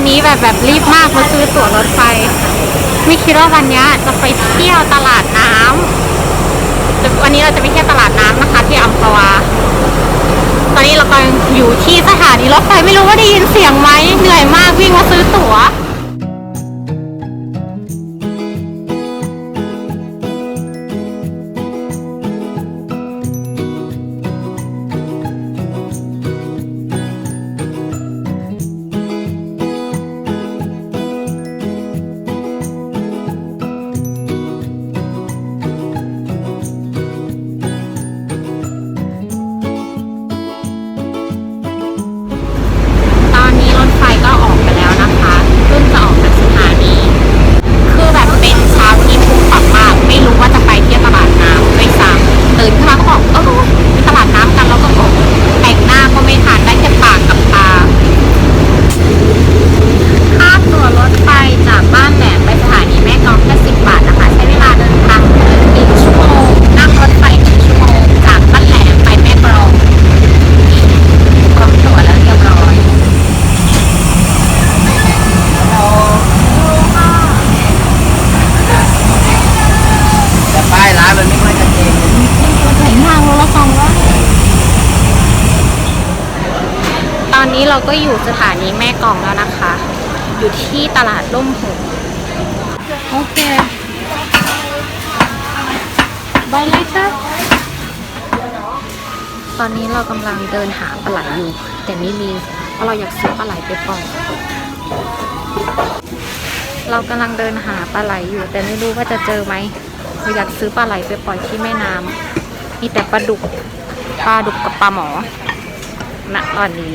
วันนี้แบบแบบรีบมากมาซื้อตั๋วรถไฟ ไม่คิดว่าวันนี้จะไปเที่ยวตลาดน้ำแต่วันนี้เราจะไปเที่ยวตลาดน้ำนะคะ ที่อัมพวา ตอนนี้เรากำลังอยู่ที่สถานีรถไฟไม่รู้ว่าได้ยินเสียงไหมเหนื่อยมากวิ่งมาซื้อตั๋ว อนนี้เราก็อยู่สถานีแม่กลองแล้วนะคะ อยู่ที่ตลาดร่มหงโอเคบายเลยค่ะตอนนี้เรากำลังเดินหาปลาไหลอยู่ แต่ไม่มีเพราะเราอยากซื้อปลาไหลไปปล่อยเรากำลังเดินหาปลาไหลอยู่ แต่ไม่รู้ว่าจะเจอไหมเราอยากซื้อปลาไหลไปปล่อยที่แม่น้ำมีแต่ปลาดุกปลาดุกกับปลาหมอณตอนนี้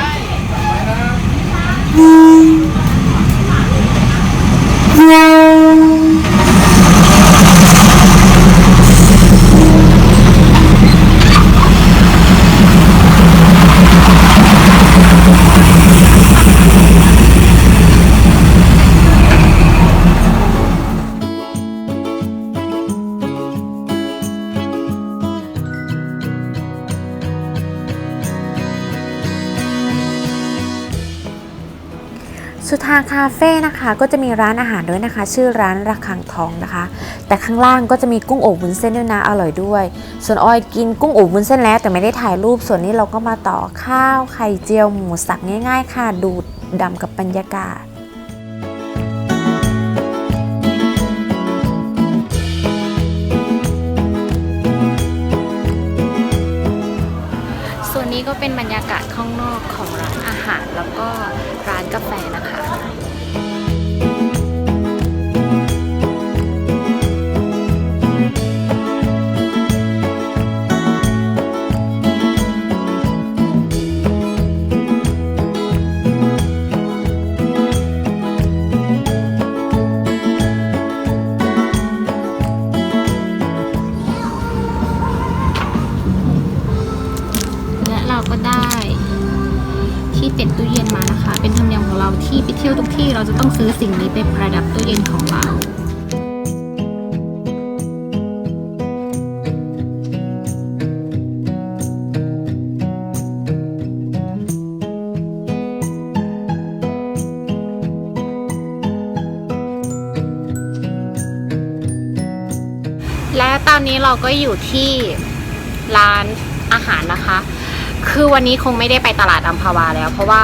สุธาคาเฟ่นะคะก็จะมีร้านอาหารด้วยนะคะ ชื่อร้านระคังทองนะคะ แต่ข้างล่างก็จะมีกุ้งอบวุ้นเส้นด้วยนะอร่อยด้วย ส่วนออยกินกุ้งอบวุ้นเส้นแล้วแต่ไม่ได้ถ่ายรูปส่วนนี้เราก็มาต่อข้าวไข่เจียวหมูสับง่าย ๆ ค่ะ ดูดดำกับบรรยากาศส่วนนี้ก็เป็นบรรยากาศข้างนอกของารแล้วก็ร้านกาแฟนะคะ 7ตู้เย็นมานะคะ เป็นธรรมเนียมของเราที่ไปเที่ยวทุกที่เราจะต้องซื้อสิ่งนี้ไปประดับตู้เย็นของเราและตอนนี้เราก็อยู่ที่ร้านอาหารนะคะ คือวันนี้คงไม่ได้ไปตลาดอัมพวาแล้ว เพราะว่า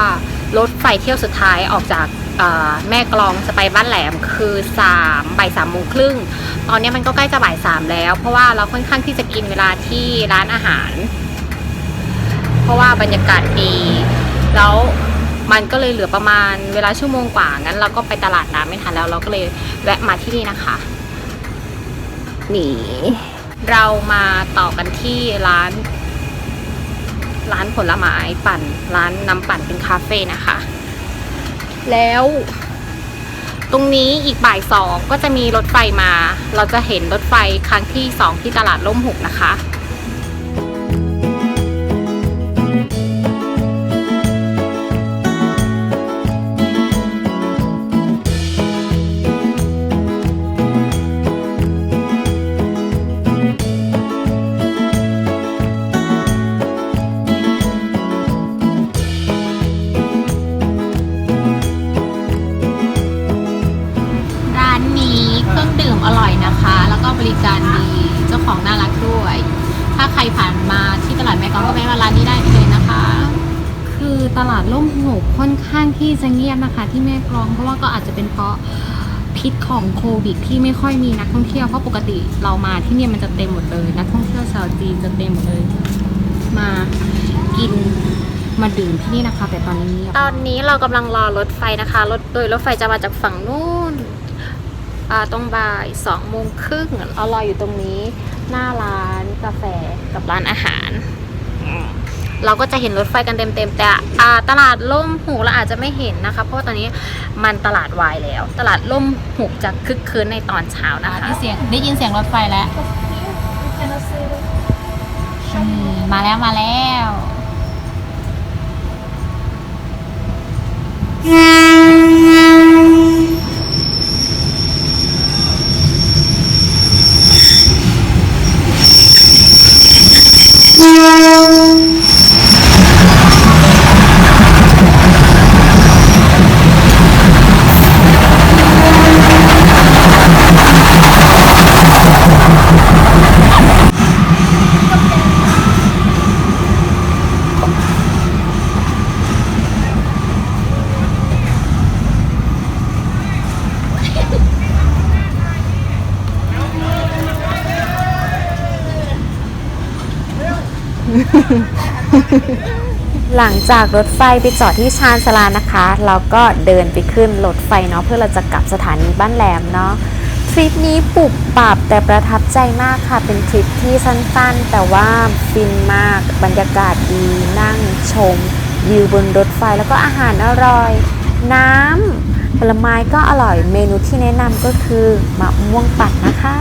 รถไฟเที่ยวสุดท้ายออกจากเอ่อแม่กลองจะไปบ้านแหลมคือสามบ่ายสามโมงครึ่งตอนนี้มันก็ใกล้จะบ่ายสามแล้ว เพราะว่าเราค่อนข้างที่จะกินเวลาที่ร้านอาหาร เพราะว่าบรรยากาศดี แล้วมันก็เลยเหลือประมาณเวลาชั่วโมงกว่างั้น เราก็ไปตลาดน้ำไม่ทันแล้ว เราก็เลยแวะมาที่นี่นะคะนี่เรามาต่อกันที่ร้าน ร้านผลไม้ปั่น ร้านน้ำปั่นเป็นคาเฟ่นะคะ แล้ว ตรงนี้อีกบ่ายสองก็จะมีรถไฟมา เราจะเห็นรถไฟครั้งที่สองที่ตลาดล่มหุบนะคะ ตลาดล่มหุบค่อนข้างที่จะเงียบนะคะ ที่แม่กลองเพราะว่าก็อาจจะเป็นเพราะพิษของโควิด ที่ไม่ค่อยมีนักท่องเที่ยวเพราะปกติเรามาที่นี่มันจะเต็มหมดเลย นักท่องเที่ยวชาวจีนจะเต็มหมดเลย มากินมาดื่มที่นี่นะคะ แต่ตอนนี้เงียบตอนนี้เรากำลังรอรถไฟนะคะรถโดยรถไฟจะมาจากฝั่งนู้นตรงบ่ายสองโมงครึ่งเรารออยู่ตรงนี้ หน้าร้านกาแฟกับร้านอาหาร เราก็จะเห็นรถไฟกันเต็มๆแต่อ่าตลาดล่มหูเราอาจจะไม่เห็นนะคะ เพราะว่าตอนนี้มันตลาดวายแล้ว ตลาดล่มหูจะคึกคืนในตอนเช้านะคะที่เสียงได้ยินเสียงรถไฟแล้วอืมมาแล้วมาแล้ว หลังจากรถไฟไปจอดที่ชานชาลานะคะ เราก็เดินไปขึ้นรถไฟเนาะเพื่อเราจะกลับสถานีบ้านแหลมเนาะทริปนี้ปุบปับแต่ประทับใจมากค่ะ เป็นทริปที่สั้นๆ แต่ว่าฟินมากบรรยากาศดีนั่งชมวิวบนรถไฟแล้วก็อาหารอร่อย น้ำผลไม้ก็อร่อยเมนูที่แนะนำก็คือมะม่วงปั่นนะคะ